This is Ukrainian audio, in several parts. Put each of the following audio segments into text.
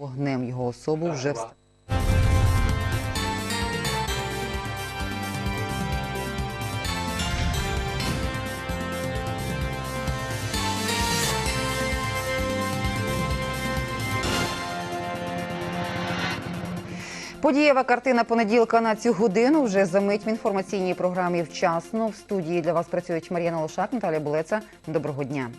Вогнем його особу вже встановили. Подієва картина понеділка на цю годину вже за мить в інформаційній програмі вчасно. В студії для вас працюють Мар'яна Лошак, Наталя Булеца. Доброго дня.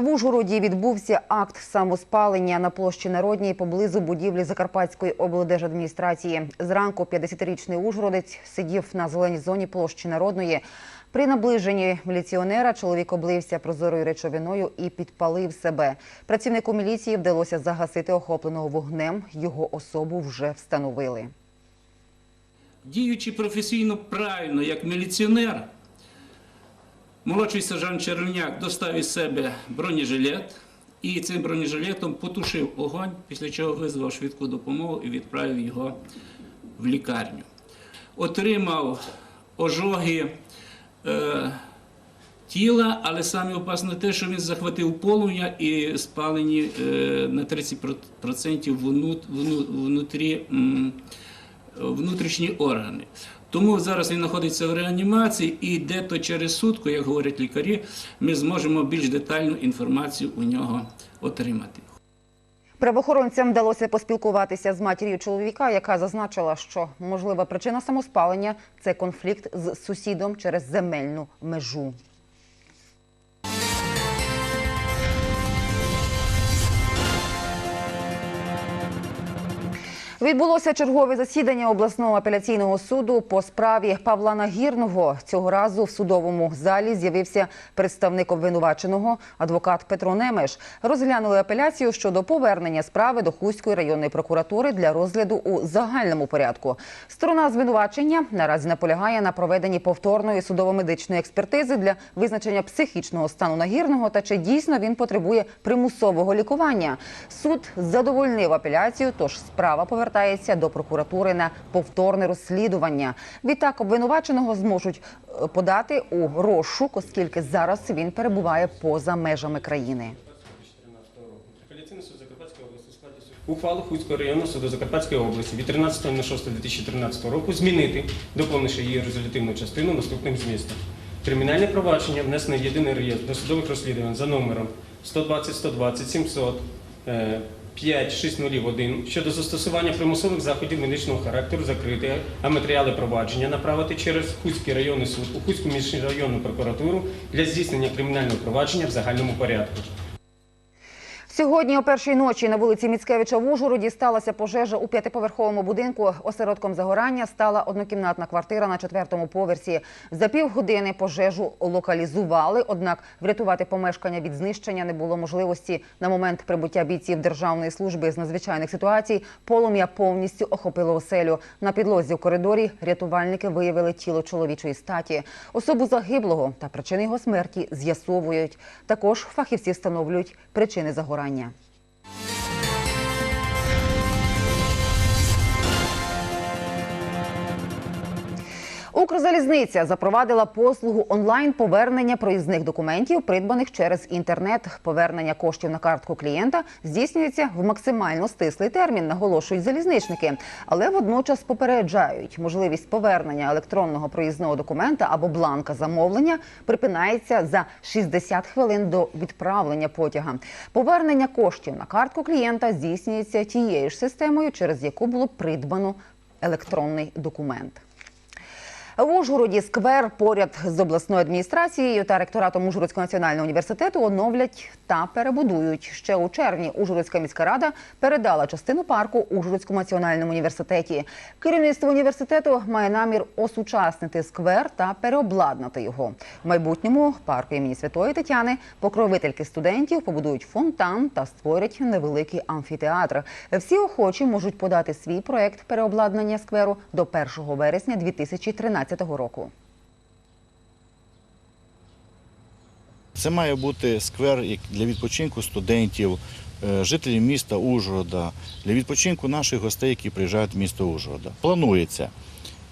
В Ужгороді відбувся акт самоспалення на площі Народній поблизу будівлі Закарпатської облдержадміністрації. Зранку 50-річний ужгородець сидів на зеленій зоні площі Народної. При наближенні міліціонера чоловік облився прозорою речовиною і підпалив себе. Працівнику міліції вдалося загасити охопленого вогнем. Його особу вже встановили. Діючи професійно правильно, як міліціонер, молодший сержант Червняк достав із себе бронежилет і цим бронежилетом потушив огонь, після чого визвав швидку допомогу і відправив його в лікарню. Отримав ожоги е, тіла, але саме опасно те, що він захватив полум'я і спалені е, на 30% вну- вну- внутрі. внутрішні органи. Тому зараз він знаходиться в реанімації, і де-то через сутку, як говорять лікарі, ми зможемо більш детальну інформацію у нього отримати. Правоохоронцям вдалося поспілкуватися з матір'ю чоловіка, яка зазначила, що можлива причина самоспалення це конфлікт з сусідом через земельну межу. Відбулося чергове засідання обласного апеляційного суду по справі Павла Нагірного. Цього разу в судовому залі з'явився представник обвинуваченого, адвокат Петро Немеш. Розглянули апеляцію щодо повернення справи до Хуської районної прокуратури для розгляду у загальному порядку. Сторона звинувачення наразі наполягає на проведенні повторної судово-медичної експертизи для визначення психічного стану Нагірного та чи дійсно він потребує примусового лікування. Суд задовольнив апеляцію, тож справа повертається до прокуратури на повторне розслідування. Відтак обвинуваченого зможуть е, подати у розшук, оскільки зараз він перебуває поза межами країни. Ухвалу Хуцького районного суду Закарпатської області від 13.06.2013 року змінити, доповнивши її резолютивну частину наступним змістом. Кримінальне провадження внесене в єдиний реєстр досудових розслідувань за номером 120 120 700 е, 5601 щодо застосування примусових заходів медичного характеру закрити, а матеріали провадження направити через Хуцький районний суд у Хуцьку міжрайонну прокуратуру для здійснення кримінального провадження в загальному порядку. Сьогодні о першій ночі на вулиці Міцкевича в Ужгороді сталася пожежа у п'ятиповерховому будинку. Осередком загорання стала однокімнатна квартира на четвертому поверсі. За півгодини пожежу локалізували, однак врятувати помешкання від знищення не було можливості. На момент прибуття бійців Державної служби з надзвичайних ситуацій полум'я повністю охопило оселю. На підлозі в коридорі рятувальники виявили тіло чоловічої статі. Особу загиблого та причини його смерті з'ясовують. Також фахівці встановлюють причини загорання вигорання. Укрзалізниця запровадила послугу онлайн повернення проїзних документів, придбаних через інтернет. Повернення коштів на картку клієнта здійснюється в максимально стислий термін, наголошують залізничники. Але водночас попереджають, можливість повернення електронного проїзного документа або бланка замовлення припинається за 60 хвилин до відправлення потяга. Повернення коштів на картку клієнта здійснюється тією ж системою, через яку було придбано електронний документ. В Ужгороді сквер поряд з обласною адміністрацією та ректоратом Ужгородського національного університету оновлять та перебудують. Ще у червні Ужгородська міська рада передала частину парку Ужгородському національному університеті. Керівництво університету має намір осучаснити сквер та переобладнати його. В майбутньому парку імені Святої Тетяни покровительки студентів побудують фонтан та створять невеликий амфітеатр. Всі охочі можуть подати свій проект переобладнання скверу до 1 вересня 2013 року. Це має бути сквер для відпочинку студентів, е, жителів міста Ужгорода, для відпочинку наших гостей, які приїжджають в місто Ужгорода. Планується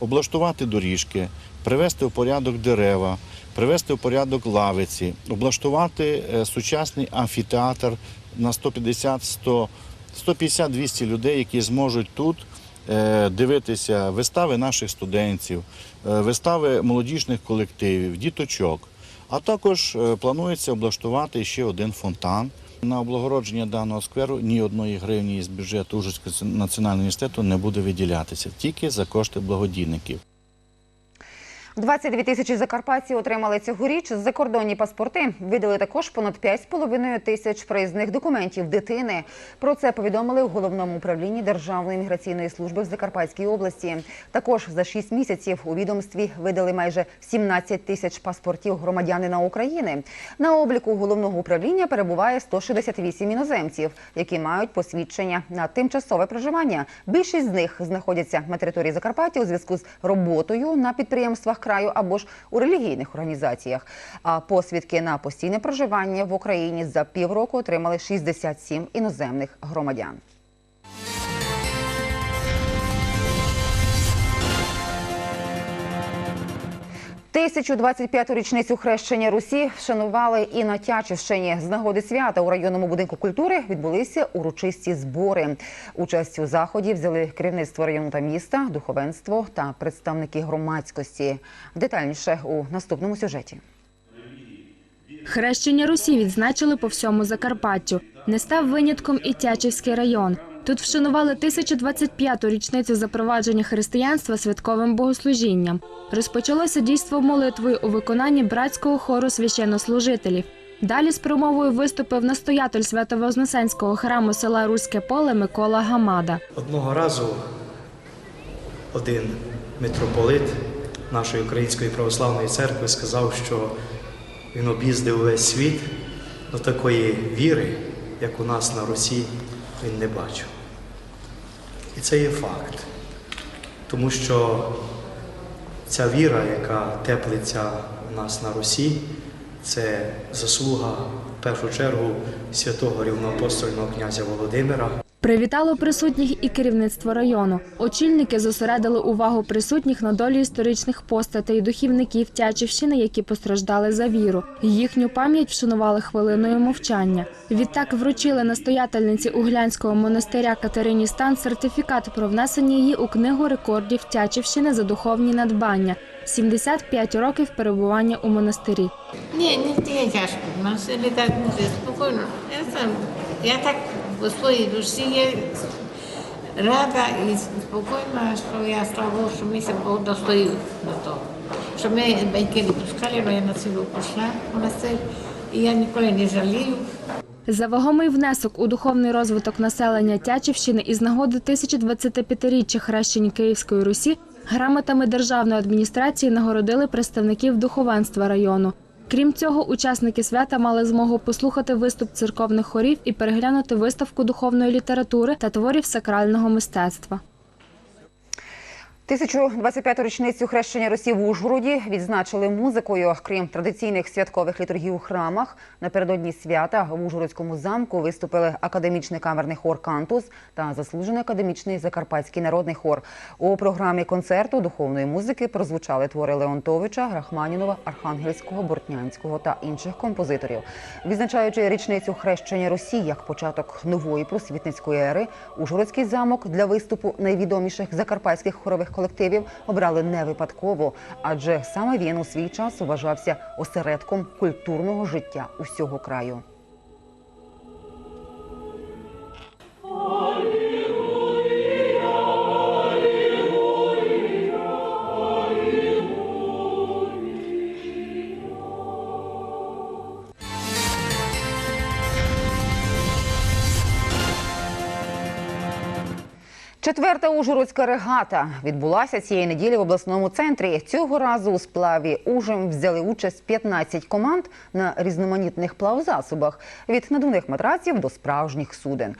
облаштувати доріжки, привести в порядок дерева, привести в порядок лавиці, облаштувати е, сучасний амфітеатр на 150-100 150-200 людей, які зможуть тут дивитися вистави наших студентів, е, вистави молодіжних колективів, діточок. А також е, планується облаштувати ще один фонтан. На облагородження даного скверу ні одної гривні з бюджету Ужгородського національного університету не буде виділятися, тільки за кошти благодійників. 22 тисячі закарпатців отримали цьогоріч закордонні паспорти. Видали також понад 5,5 тисяч проїзних документів дитини. Про це повідомили у головному управлінні Державної міграційної служби в Закарпатській області. Також за 6 місяців у відомстві видали майже 17 тисяч паспортів громадянина України. На обліку головного управління перебуває 168 іноземців, які мають посвідчення на тимчасове проживання. Більшість з них знаходяться на території Закарпаття у зв'язку з роботою на підприємствах краю або ж у релігійних організаціях. А посвідки на постійне проживання в Україні за півроку отримали 67 іноземних громадян. Тисячу 25-ту річницю хрещення Русі вшанували і на Тячівщині. З нагоди свята у районному будинку культури відбулися урочисті збори. Участь у заході взяли керівництво району та міста, духовенство та представники громадськості. Детальніше у наступному сюжеті. Хрещення Русі відзначили по всьому Закарпаттю. Не став винятком і Тячівський район. Тут вшанували 1025-ту річницю запровадження християнства святковим богослужінням. Розпочалося дійство молитвою у виконанні братського хору священнослужителів. Далі з промовою виступив настоятель Свято-Вознесенського храму села Руське поле Микола Гамада. Одного разу один митрополит нашої Української православної церкви сказав, що він об'їздив весь світ, але такої віри, як у нас на Русі, він не бачив. І це є факт. Тому що ця віра, яка теплиться у нас на Русі, це заслуга в першу чергу святого рівноапостольного князя Володимира, Привітало присутніх і керівництво району. Очільники зосередили увагу присутніх на долі історичних постатей духівників Тячівщини, які постраждали за віру. Їхню пам'ять вшанували хвилиною мовчання. Відтак вручили настоятельниці Углянського монастиря Катерині Стан сертифікат про внесення її у книгу рекордів Тячівщини за духовні надбання. 75 років перебування у монастирі. Ні, не є тяжко. Нам все так буде спокійно. Я сам, я так у своїй душі є рада і спокійна, що я Богу, що ми се Бог достоїв до того. Що ми батьки не пускали, але я на цілу пішла в монастир, і я ніколи не жалію. За вагомий внесок у духовний розвиток населення Тячівщини із нагоди 1025-річчя хрещення Київської Русі грамотами державної адміністрації нагородили представників духовенства району. Крім цього, учасники свята мали змогу послухати виступ церковних хорів і переглянути виставку духовної літератури та творів сакрального мистецтва. 1025-ту річницю хрещення Русі в Ужгороді відзначили музикою. Крім традиційних святкових літургій у храмах, напередодні свята в Ужгородському замку виступили академічний камерний хор «Кантус» та заслужений академічний закарпатський народний хор. У програмі концерту духовної музики прозвучали твори Леонтовича, Рахманінова, Архангельського, Бортнянського та інших композиторів. Відзначаючи річницю хрещення Русі як початок нової просвітницької ери, Ужгородський замок для виступу найвідоміших закарпатських хорових колективів обрали не випадково, адже саме він у свій час вважався осередком культурного життя усього краю. Четверта ужгородська регата відбулася цієї неділі в обласному центрі. Цього разу у сплаві Ужим взяли участь 15 команд на різноманітних плавзасобах від надувних матраців до справжніх суден.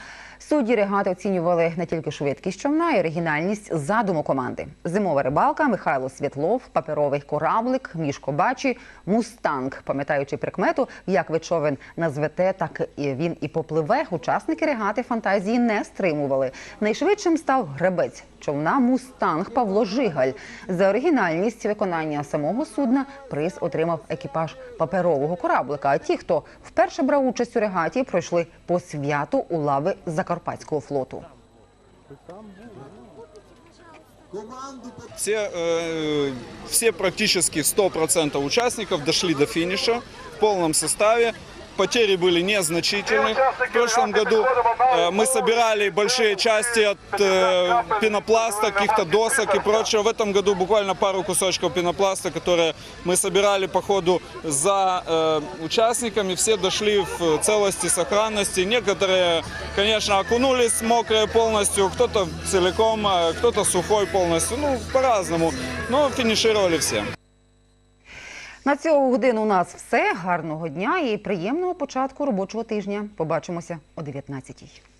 Судді регати оцінювали не тільки швидкість човна і оригінальність задуму команди. Зимова рибалка Михайло Світлов, паперовий кораблик, Мішко Бачі, Мустанг. Пам'ятаючи прикмету, як ви човен назвете, так він і попливе. Учасники регати фантазії не стримували. Найшвидшим став гребець човна Мустанг Павло Жигаль. За оригінальність виконання самого судна приз отримав екіпаж паперового кораблика. А ті, хто вперше брав участь у регаті, пройшли по святу у лави Закарпаття. Карпатського флоту. Все, э, все практически 100% участников дошли до финиша в полном составе Потери были незначительны. В прошлом году э, мы собирали большие части от э, пенопласта, каких-то досок и прочего. В этом году буквально пару кусочков пенопласта, которые мы собирали по ходу за э, участниками. Все дошли в целости, сохранности. Некоторые, конечно, окунулись мокрые полностью, кто-то целиком, а кто-то сухой полностью. Ну, по-разному. Но финишировали все. На цю годину у нас все. Гарного дня і приємного початку робочого тижня. Побачимося о 19-й.